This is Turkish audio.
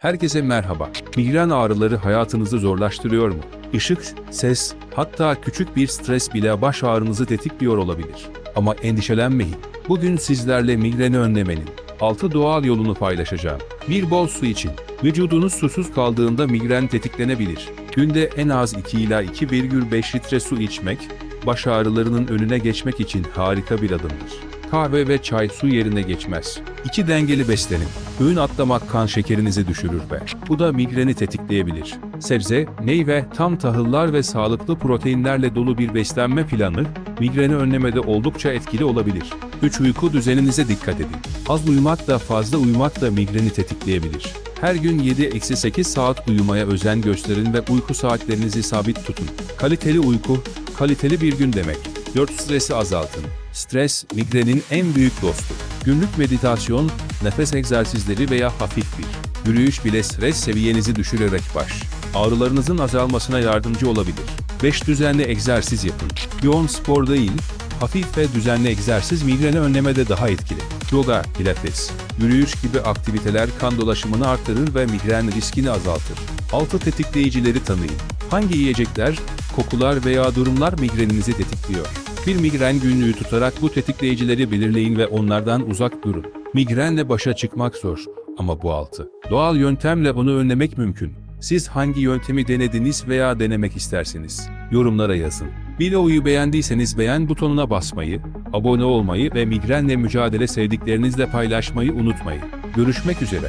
Herkese merhaba. Migren ağrıları hayatınızı zorlaştırıyor mu? Işık, ses, hatta küçük bir stres bile baş ağrınızı tetikliyor olabilir. Ama endişelenmeyin. Bugün sizlerle migreni önlemenin 6 doğal yolunu paylaşacağım. Bir bol su için. Vücudunuz susuz kaldığında migren tetiklenebilir. Günde en az 2 ila 2,5 litre su içmek, baş ağrılarının önüne geçmek için harika bir adımdır. Kahve ve çay su yerine geçmez. İki dengeli beslenin. Öğün atlamak kan şekerinizi düşürür ve bu da migreni tetikleyebilir. Sebze, meyve, tam tahıllar ve sağlıklı proteinlerle dolu bir beslenme planı, migreni önlemede oldukça etkili olabilir. 3. Uyku düzeninize dikkat edin. Az uyumak da fazla uyumak da migreni tetikleyebilir. Her gün 7-8 saat uyumaya özen gösterin ve uyku saatlerinizi sabit tutun. Kaliteli uyku, kaliteli bir gün demek. 4. Stresi azaltın. Stres, migrenin en büyük dostu. Günlük meditasyon, nefes egzersizleri veya hafif bir yürüyüş bile stres seviyenizi düşürerek baş ağrılarınızın azalmasına yardımcı olabilir. 5. Düzenli egzersiz yapın. Yoğun spor değil, hafif ve düzenli egzersiz migreni önlemede daha etkili. Yoga, pilates, yürüyüş gibi aktiviteler kan dolaşımını artırır ve migren riskini azaltır. 6. Tetikleyicileri tanıyın. Hangi yiyecekler, kokular veya durumlar migreninizi tetikliyor? Bir migren günlüğü tutarak bu tetikleyicileri belirleyin ve onlardan uzak durun. Migrenle başa çıkmak zor ama bu altı. Doğal yöntemle bunu önlemek mümkün. Siz hangi yöntemi denediniz veya denemek istersiniz? Yorumlara yazın. Videoyu beğendiyseniz beğen butonuna basmayı, abone olmayı ve migrenle mücadele sevdiklerinizle paylaşmayı unutmayın. Görüşmek üzere.